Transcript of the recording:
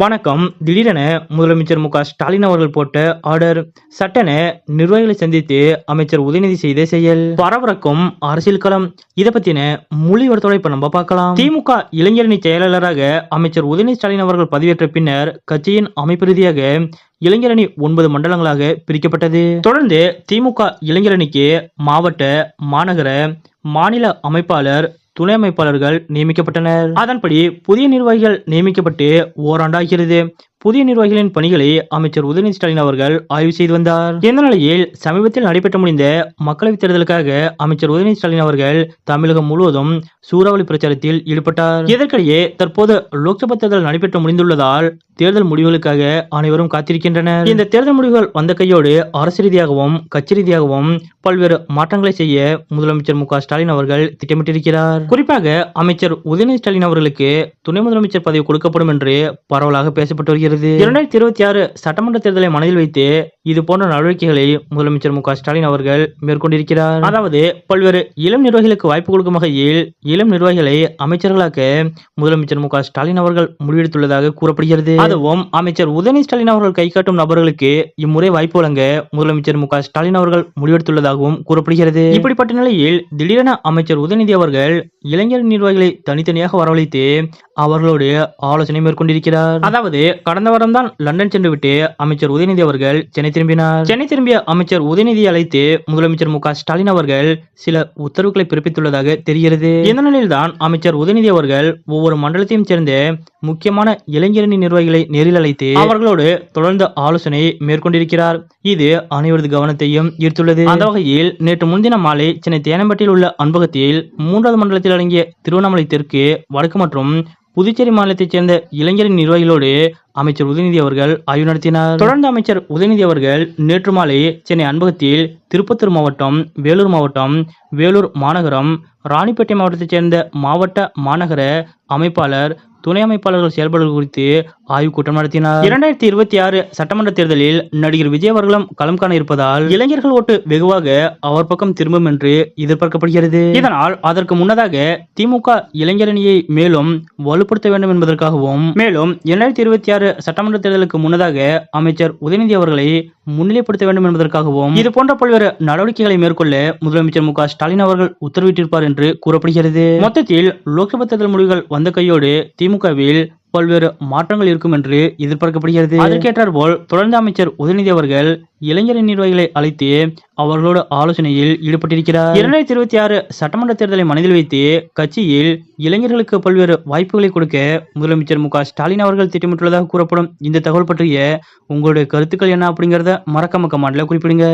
வணக்கம். திடீரென முதலமைச்சர் மு க ஸ்டாலின் அவர்கள் போட்ட ஆர்டர் சட்டென நிர்வாகிகளை சந்தித்து அமைச்சர் உதயநிதி செய்த செயல். பரபரக்கும் அரசியல் களம். இதை பத்தின முழு விவரத்தோட இப்ப நம்ம பார்க்கலாம். திமுக இளைஞரணி செயலாளராக அமைச்சர் உதயநிதி ஸ்டாலின் அவர்கள் பதவியேற்ற பின்னர் கட்சியின் அமைப்பு ரீதியாக இளைஞரணி ஒன்பது மண்டலங்களாக பிரிக்கப்பட்டது. தொடர்ந்து திமுக இளைஞரணிக்கு மாவட்ட மாநகர மாநில அமைப்பாளர் துணை அமைப்பாளர்கள் நியமிக்கப்பட்டனர். அதன்படி புதிய நிர்வாகிகள் நியமிக்கப்பட்டு ஓராண்டாகிறது. புதிய நிர்வாகிகளின் பணிகளை அமைச்சர் உதயநிதி ஸ்டாலின் அவர்கள் ஆய்வு செய்து வந்தார். இந்த நிலையில் சமீபத்தில் நடைபெற்று முடிந்த மக்களவைத் தேர்தலுக்காக அமைச்சர் உதயநிதி ஸ்டாலின் அவர்கள் தமிழகம் முழுவதும் சூறாவளி பிரச்சாரத்தில் ஈடுபட்டார். இதற்கிடையே தற்போது லோக்சபா தேர்தல் நடைபெற்று முடிந்துள்ளதால் தேர்தல் முடிவுகளுக்காக அனைவரும் காத்திருக்கின்றனர். இந்த தேர்தல் முடிவுகள் வந்த கையோடு அரசு ரீதியாகவும் கட்சி ரீதியாகவும் பல்வேறு மாற்றங்களை செய்ய முதலமைச்சர் மு ஸ்டாலின் அவர்கள் திட்டமிட்டிருக்கிறார். குறிப்பாக அமைச்சர் உதயநிதி ஸ்டாலின் அவர்களுக்கு துணை முதலமைச்சர் பதவி கொடுக்கப்படும் என்று பரவலாக பேசப்பட்டு வருகிறது. இரண்டாயிரத்தி இருபத்தி ஆறு சட்டமன்ற தேர்தலை மனதில் வைத்து இது போன்ற நடவடிக்கைகளை முதலமைச்சர் மு ஸ்டாலின் அவர்கள் மேற்கொண்டிருக்கிறார். அதாவது பல்வேறு இளம் நிர்வாகிகளுக்கு வாய்ப்பு கொடுக்கும் வகையில் இளம் நிர்வாகிகளை அமைச்சர்களாக்க முதலமைச்சர் மு ஸ்டாலின் அவர்கள் முடிவெடுத்துள்ளதாக கூறப்படுகிறது. அதுவும் அமைச்சர் உதயநிதி ஸ்டாலின் அவர்கள் கை காட்டும் நபர்களுக்கு இம்முறை வாய்ப்பு வழங்க முதலமைச்சர் மு ஸ்டாலின் அவர்கள் முடிவெடுத்துள்ளதாகவும் கூறப்படுகிறது. இப்படிப்பட்ட நிலையில் திடீரென அமைச்சர் உதயநிதி அவர்கள் இளைஞர் நிர்வாகிகளை தனித்தனியாக வரவழைத்து அவர்களோடு ஆலோசனை மேற்கொண்டிருக்கிறார். அதாவது கடந்த வாரம் தான் லண்டன் சென்றுவிட்டு அமைச்சர் உதயநிதி அவர்கள் சென்னை திரும்பினார். சென்னை திரும்பிய அமைச்சர் உதயநிதி அழைத்து முதலமைச்சர் மு ஸ்டாலின் அவர்கள் சில உத்தரவுகளை பிறப்பித்துள்ளதாக தெரிகிறது. இந்த நிலையில்தான் அமைச்சர் உதயநிதி அவர்கள் ஒவ்வொரு மண்டலத்தையும் சேர்ந்த முக்கியமான இளைஞரணி நிர்வாகிகளை நேரில் அழைத்து அவர்களோடு தொடர்ந்து ஆலோசனை மேற்கொண்டிருக்கிறார். இது அனைவரது கவனத்தையும் ஈர்த்துள்ளது. அந்த வகையில் நேற்று முன்தின மாலை சென்னை தேனம்பட்டியில் உள்ள அன்பகத்தில் மூன்றாவது மண்டலத்தில் அடங்கிய திருவண்ணாமலை தெற்கு வடக்கு மற்றும் புதுச்சேரி மாநிலத்தைச் சேர்ந்த இளைஞரின் நிர்வாகிகளோடு அமைச்சர் உதயநிதி அவர்கள் ஆய்வு நடத்தினார். தொடர்ந்து அமைச்சர் உதயநிதி அவர்கள் நேற்று மாலை சென்னை அன்பகத்தில் திருப்பத்தூர் மாவட்டம் வேலூர் மாவட்டம் வேலூர் மாநகரம் ராணிப்பேட்டை மாவட்டத்தைச் சேர்ந்த மாவட்ட மாநகர அமைப்பாளர் துணை அமைப்பாளர்கள் செயல்பாடுகள் குறித்து ஆய்வுக் கூட்டம் நடத்தினார். இரண்டாயிரத்தி இருபத்தி ஆறு சட்டமன்ற தேர்தலில் நடிகர் விஜய் அவர்களும் களம் காண இருப்பதால் இளைஞர்கள் ஓட்டு வெகுவாக அவர் பக்கம் திரும்பும் என்று எதிர்பார்க்கப்படுகிறது. இதனால் அதற்கு முன்னதாக திமுக இளைஞரணியை மேலும் வலுப்படுத்த வேண்டும் என்பதற்காகவும் மேலும் இரண்டாயிரத்தி இருபத்தி ஆறு சட்டமன்ற தேர்தலுக்கு முன்னதாக அமைச்சர் உதயநிதி அவர்களை முன்னிலைப்படுத்த வேண்டும் என்பதற்காகவும் இது போன்ற பல்வேறு நடவடிக்கைகளை மேற்கொள்ள முதலமைச்சர் மு ஸ்டாலின் அவர்கள் உத்தரவிட்டிருப்பார் என்று கூறப்படுகிறது. மொத்தத்தில் லோக்சபா தேர்தல் முடிவுகள் வந்த கையோடு திமுகவில் பல்வேறு மாற்றங்கள் இருக்கும் என்று எதிர்பார்க்கப்படுகிறது. அதற்கேற்றார் போல் தொடர்ந்து அமைச்சர் உதயநிதி அவர்கள் இளைஞரின் நிர்வாகிகளை அழைத்து அவர்களோடு ஆலோசனையில் ஈடுபட்டிருக்கிறார். இரண்டாயிரத்தி இருபத்தி ஆறு சட்டமன்ற தேர்தலை மனதில் வைத்து கட்சியில் இளைஞர்களுக்கு பல்வேறு வாய்ப்புகளை கொடுக்க முதலமைச்சர் மு க ஸ்டாலின் அவர்கள் திட்டமிட்டுள்ளதாக கூறப்படும் இந்த தகவல் பற்றிய உங்களுடைய கருத்துக்கள் என்ன அப்படிங்கறத மறக்காம கமாண்ட்ல குறிப்பிடுங்க.